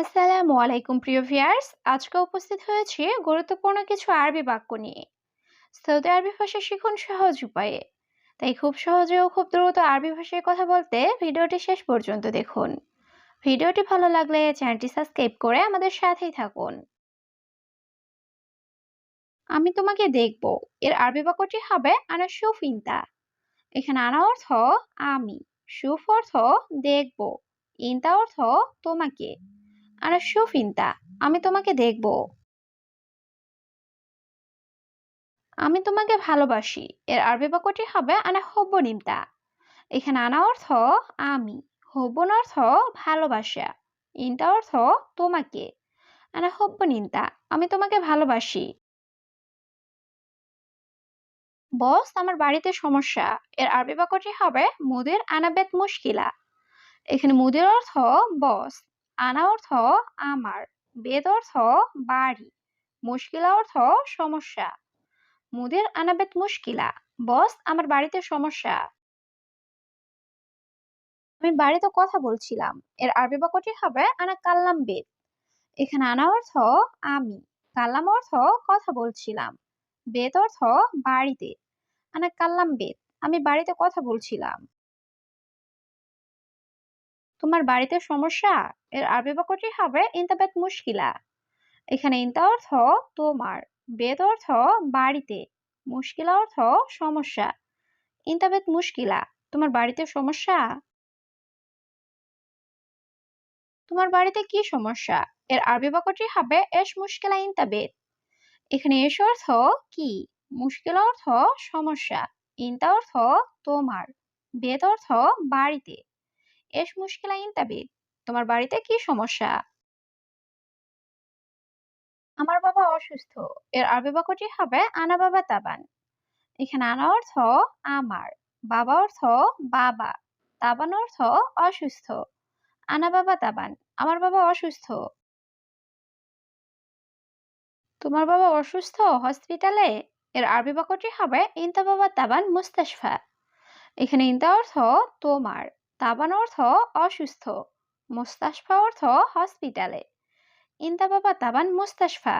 আসসালামু আলাইকুম, প্রিয় ভিউয়ার্স। আজকে উপস্থিত হয়েছি গুরুত্বপূর্ণ কিছু আরবি বাক্য নিয়ে। সৌদি আরবি ভাষা শিখুন সহজ উপায়ে। তাই খুব সহজে ও খুব দ্রুত আরবি ভাষায় কথা বলতে ভিডিওটি শেষ পর্যন্ত দেখুন। ভিডিওটি ভালো লাগলে চ্যানেলটি সাবস্ক্রাইব করে আমাদের সাথেই থাকুন। আমি তোমাকে দেখব। এর আরবি বাক্যটি হবে আনা সুফ ইনতা এখানে আনা অর্থ আমি, সুফ অর্থ দেখব, ইনতা অর্থ তোমাকে। আর সুফিন্তা, আমি তোমাকে দেখব। আমি তোমাকে ভালোবাসি। এর আরবি বাক্যটি হবে আনা হব্য নিমতা এখানে আনা অর্থ আমি হব্বন অর্থ ভালোবাসা ইনতা অর্থ তোমাকে আনা হব্য নিমতা আমি তোমাকে ভালোবাসি বস, আমার বাড়িতে সমস্যা এর আরবি বাক্যটি হবে মুদের আনাবেত মুশকিলা এখানে মুদের অর্থ বস আনা অর্থ আমার, বেদ অর্থ বাড়ি, মুশকিলা অর্থ সমস্যা। মুদের আনাবেত মুশকিলা, বস আমার বাড়িতে সমস্যা। আমি বাড়িতে কথা বলছিলাম, এর আরবি বাক্যটি হবে আনা কাল্লাম বেদ। এখানে আনা অর্থ আমি, কাল্লাম অর্থ কথা বলছিলাম, বেদ অর্থ বাড়িতে। আনা কাল্লাম বেদ, আমি বাড়িতে কথা বলছিলাম। তোমার বাড়িতে সমস্যা? এর আরবি বাক্যটি হবে ইন্তাবেত মুশকিলা। এখানে ইন্তা অর্থ তোমার বেদ অর্থ বাড়িতে, মুশকিলা অর্থ সমস্যা। ইন্তাবেত মুশকিলা, তোমার বাড়িতে সমস্যা? তোমার বাড়িতে কি সমস্যা? এর আরবি বাক্যটি হবে, এস মুশকিলা ইন্তাবেত এখানে এস অর্থ কি? মুশকিলা অর্থ সমস্যা। ইন্তা অর্থ তোমার বেদ অর্থ বাড়িতে। এস মুশকিলা ইন্তাবিদ তোমার বাড়িতে কি সমস্যা? আমার বাবা অসুস্থ। এর আরবি বাক্যটি হবে আনা বাবা তাবান। এখানে আনা অর্থ আমার, বাবা অর্থ বাবা, তাবান অর্থ অসুস্থ। আনা বাবা তাবান, আমার বাবা অসুস্থ। তোমার বাবা অসুস্থ হসপিটালে? এর আরবি বাক্যটি হবে ইন্তা বাবা তাবান মুস্তাশফা। এখানে ইন্তা অর্থ তোমার তাবান অর্থ অসুস্থ, মুস্তাশফা অর্থ হসপিটালে। ইন্তা বাবা তাবান মুস্তাশফা,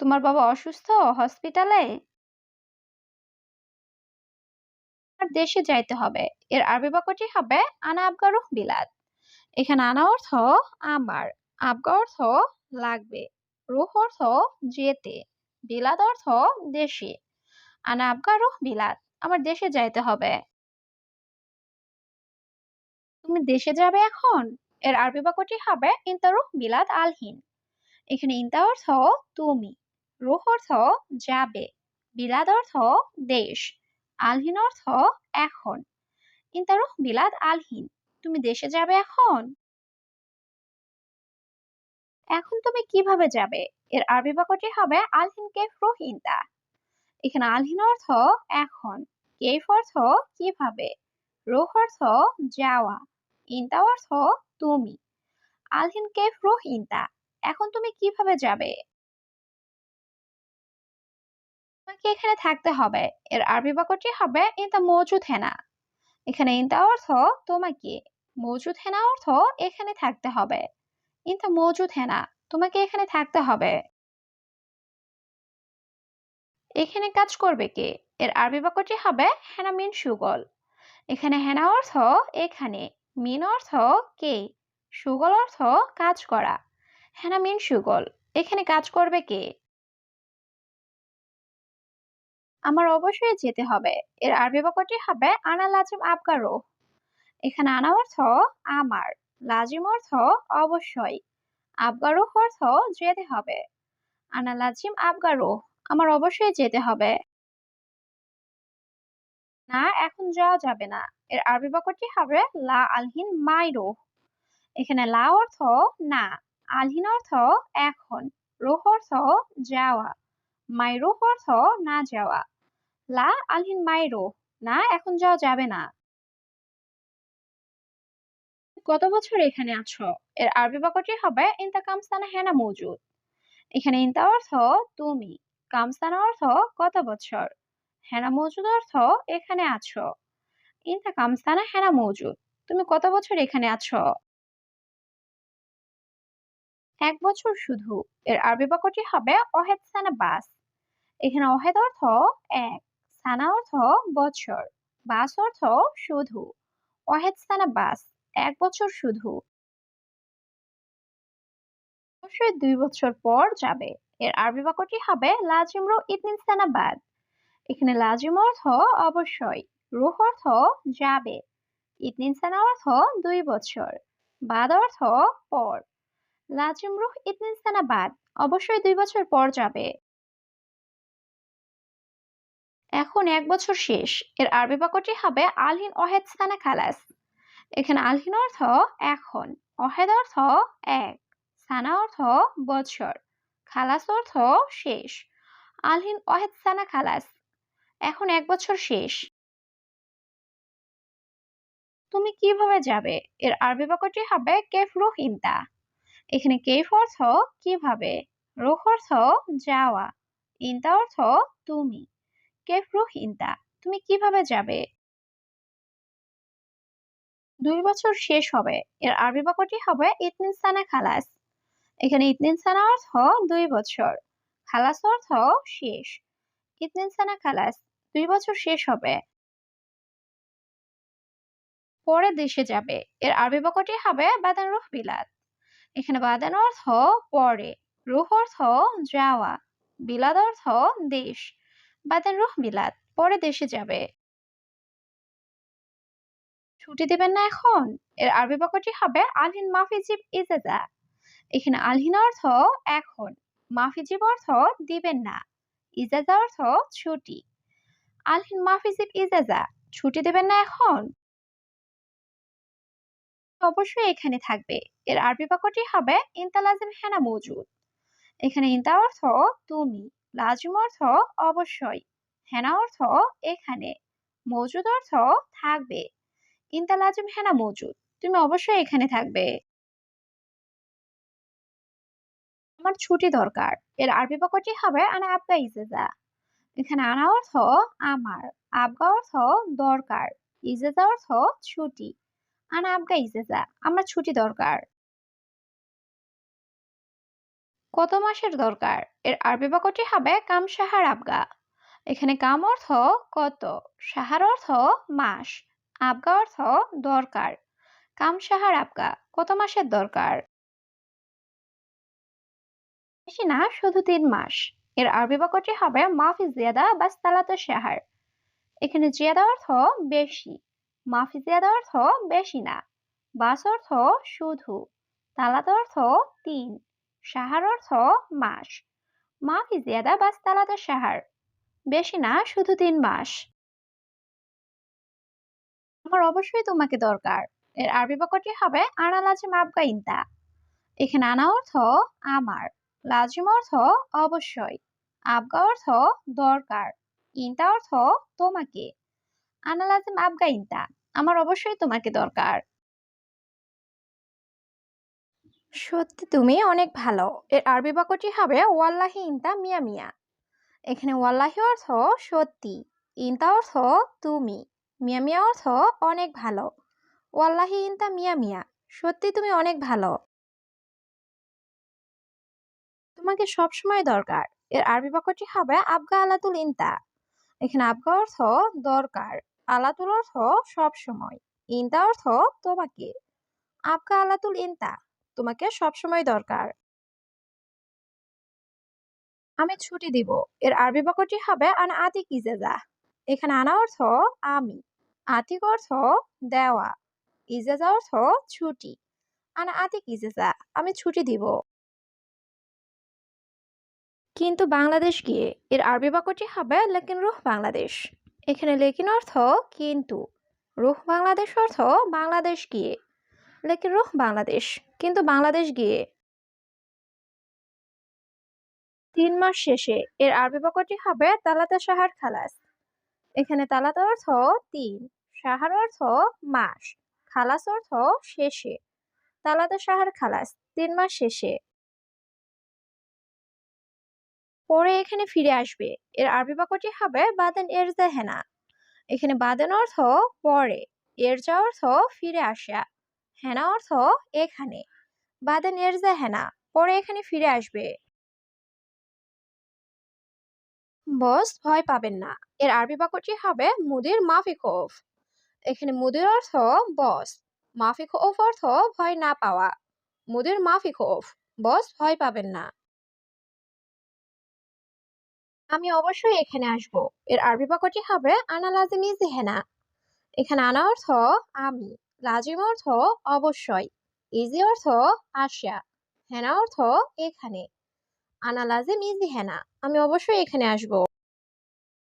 তোমার বাবা অসুস্থ হসপিটালে? দেশে যাইতে হবে, এর আরবি বাক্যটি হবে আনা আবগারুহ বিলাদ। এখানে আনা অর্থ আমার, আবগা অর্থ লাগবে, রুহ অর্থ যেতে, বিলাদ অর্থ দেশে। আনা আবগারুহ বিলাদ, আমার দেশে যাইতে হবে। তুমি দেশে যাবে এখন? এর আরবি বাক্যটি হবে, ইন্তারুহ বিলাদ আলহিন। এখানে ইন্তা অর্থ, তুমি। রুহ অর্থ, যাবে। বিলাদ অর্থ, দেশ। আলহিন অর্থ, এখন। ইন্তারুহ বিলাদ আলহিন, তুমি দেশে যাবে এখন? এখন তুমি কীভাবে যাবে? এর আরবি বাক্যটি হবে, আলহিন কেফ রুহ ইন্তা? এখানে আলহিন অর্থ, এখন। কেফ অর্থ, কীভাবে? রুহ অর্থ, যাওয়া। ইন্তা অর্থ তুমি। আলহিন কেফ রুহ ইন্তা এখন তুমি কীভাবে যাবে? তোমাকে এখানে থাকতে হবে। এর আরবি বাক্যটি হবে ইন্তা মজুদ হেনা এখানে ইন্তা অর্থ তোমাকে মজুদ হেনা অর্থ এখানে থাকতে হবে। ইন্তা মজুদ হেনা তোমাকে এখানে থাকতে হবে। এখানে কাজ করবে কে? এর আরবি বাক্যটি হবে হেনা মিন সুগল এখানে হেনা অর্থ এখানে। মিন অর্থ কে? সুগল অর্থ কাজ করা। হেনা মিন সুগল। এখানে কাজ করবে কে? আমার অবশ্যই যেতে হবে। এর আরবি বাক্যটি হবে আনা লাজিম আবগারো এখানে আনা অর্থ আমার, লাজিম অর্থ অবশ্যই। আবগারো অর্থ যেতে হবে। আনা লাজিম আবগারো আমার অবশ্যই যেতে হবে। না, এখন যাওয়া যাবে না। এর আরবি বাক্যটি হবে, লা আলহিন মাইরো এখানে লা অর্থ না, আলহিন অর্থ এখন, রুহ অর্থ যাওয়া মাইরুহ অর্থ না যাওয়া। লা আলহিন মাইরো না, এখন যাওয়া যাবে না। কত বছর এখানে আছো? এর আরবি বাক্যটি হবে, ইনতা কামস্তানা হেনা মজুদ। এখানে ইনতা অর্থ তুমি কামস্তানা অর্থ কত বছর? হেনা মজুদ অর্থ এখানে আছো। ইনতা কামস্তানা হেনা মজুদ। তুমি কত বছর এখানে আছো? এক বছর শুধু। এর আরবি বাক্যটি হবে অহেদ সানা বাস। এখানে অহেদ অর্থ এক সানা অর্থ বছর। বাস অর্থ শুধু। অহেদ সানা বাস, এক বছর শুধু। অবশ্যই দুই বছর পর যাবে। এর আরবি বাক্যটি হবে লাজিমরু ইতনিন সানা বাদ। এখানে লাজিম অর্থ অবশ্যই, রুহ অর্থ যাবে ইতনিন সানা অর্থ দুই বছর, বাদ অর্থ পর। লাজিম, রুহ ইতনিন সানা বাদ অবশ্যই দুই বছর পর যাবে। এখন এক বছর শেষ, এর আরবি বাক্যটি হবে আলহিন অহেদ সানা খালাস। এখানে আলহিন অর্থ এখন অহেদ অর্থ এক, সানা অর্থ বছর, খালাস অর্থ শেষ। আলহিন অহেদ সানা খালাস। এখন এক বছর শেষ। তুমি কীভাবে যাবে? এর আরবি বাক্যটি হবে কেফ রুহ ইনতা এখানে কেফ অর্থ কীভাবে? রুহ অর্থ যাওয়া। ইনতা অর্থ তুমি। কেফ রুহ ইনতা তুমি কীভাবে যাবে? দুই বছর শেষ হবে। এর আরবি বাক্যটি হবে ইতনিন সানা খালাস। এখানে ইতনিন সানা অর্থ দুই বছর। খালাস অর্থ শেষ। ইতনিন সানা খালাস দুই বছর শেষ হবে। পরে দেশে যাবে। এর আরবি বাক্যটি হবে বাদান রুহ বিলাদ এখানে বাদান অর্থ পরে, রুহ অর্থ যাওয়া বিলাদ অর্থ দেশ, বাদান রুহ বিলাদ পরে দেশে যাবে। ছুটি দেবেন না এখন? এর আরবি বাক্যটি হবে আলহিন মাফিজিব ইজাজা। এখানে আলহিন অর্থ এখন, মাফিজিব অর্থ দিবেন না, ইজাজা অর্থ ছুটি। আলহিন মাফিজিব ইজাজা, ছুটি দেবেন না এখন? অবশ্যই এখানে থাকবে। এর আরবি বাক্যটি হবে, ইনতা লাজিম হেনা মজুদ। এখানে ইনতা অর্থ, তুমি। লাজিম অর্থ, অবশ্যই। হেনা অর্থ, এখানে। মজুদ অর্থ, থাকবে। ইনতা লাজিম হেনা মজুদ। তুমি অবশ্যই এখানে থাকবে। আমার ছুটি দরকার। এর আরবি বাক্যটি হবে, আনা আবগা ইজেজা। এখানে আনা অর্থ আমার, আবগা অর্থ দরকার, ইজেজা অর্থ ছুটি। আনা আবগা, ইজেজা, আমার ছুটি দরকার। কত মাসের দরকার? এর আরবি বাক্যটি হবে কাম সাহার আবগা। এখানে কাম অর্থ কত? সাহার অর্থ মাস, আবগা অর্থ দরকার। কাম সাহার আবগা, কত মাসের দরকার? বেশি না, শুধু তিন মাস। এর আরবি বাক্যটি হবে মাফি জিয়াদা বা সালাত শাহার। এখানে জিয়াদা অর্থ বেশি, মাফি জিয়াদা অর্থ বেশি না। বাস অর্থ শুধু, তালাত অর্থ তিন সাহার অর্থ মাস। মাফি জিয়াদা বা তালাত শাহার, বেশি না, শুধু তিন মাস। আমার অবশ্যই তোমাকে দরকার। এর আরবি বাক্যটি হবে আনা লাজিম আবগা এখানে আনা অর্থ আমার, লাজিম অর্থ অবশ্যই। আবগা অর্থ দরকার, ইনতা অর্থ তোমাকে। আনা লাজিম আবগা ইনতা, আমার অবশ্যই তোমাকে দরকার। সত্যি তুমি অনেক ভালো। এর আরবি বাক্যটি হবে ওয়াল্লাহি ইনতা মিয়া মিয়া। এখানে ওয়াল্লাহি অর্থ সত্যি, ইনতা অর্থ তুমি, মিয়া মিয়া অর্থ অনেক ভালো। ওয়াল্লাহি ইনতা মিয়া মিয়া, সত্যি তুমি অনেক ভালো। তোমাকে সবসময় দরকার। এর আরবি বাক্যটি হবে আবগা আলাতুল ইনতা। এখানে আবগা অর্থ দরকার, আলাতুল অর্থ সব সময়, ইনতা অর্থ তোমাকে। আবগা আলাতুল ইনতা, তোমাকে সবসময় দরকার। আমি ছুটি দিব, এর আরবি বাক্যটি হবে আনা আতিক ইজাজা এখানে আনা অর্থ আমি, আতিক অর্থ দেওয়া, ইজাজা অর্থ ছুটি। আনা আতিক ইজাজা আমি ছুটি দিব। কিন্তু বাংলাদেশ গিয়ে এর আরবি বাক্যটি হবে লেকিন রুহ বাংলাদেশ। এখানে লেকিন অর্থ কিন্তু। রুহ বাংলাদেশ অর্থ বাংলাদেশ গিয়ে। লেকিন রুহ বাংলাদেশ, কিন্তু বাংলাদেশ গিয়ে। তিন মাস শেষে এর আরবি বাক্যটি হবে তালাতা সাহার খালাস। এখানে তালাতা অর্থ তিন সাহার অর্থ মাস, খালাস অর্থ শেষে। তালাতা সাহার খালাস, তিন মাস শেষে। পরে এখানে ফিরে আসবে। এর আরবি বাক্যটি হবে বাদেন এরজা হেনা এখানে বাদেন অর্থ পরে এরজা অর্থ ফিরে আসা। হেনা অর্থ এখানে। বাদেন এরজা হেনা পরে এখানে ফিরে আসবে। বস, ভয় পাবেন না। এর আরবি বাক্যটি হবে মুদির মাফি খৌফ এখানে মুদির অর্থ বস মাফি খৌফ অর্থ ভয় না পাওয়া। মুদির মাফি খৌফ বস, ভয় পাবেন না। আমি অবশ্যই এখানে আসব। এর আরবি বাক্যটি হবে আনা লাজিম ইজহেনা এখানে আনা অর্থ আমি, লাজিম অর্থ অবশ্যই, ইজি অর্থ আসা হেনা অর্থ এখানে। আনা লাজিম ইজি হেনা আমি অবশ্যই এখানে আসব।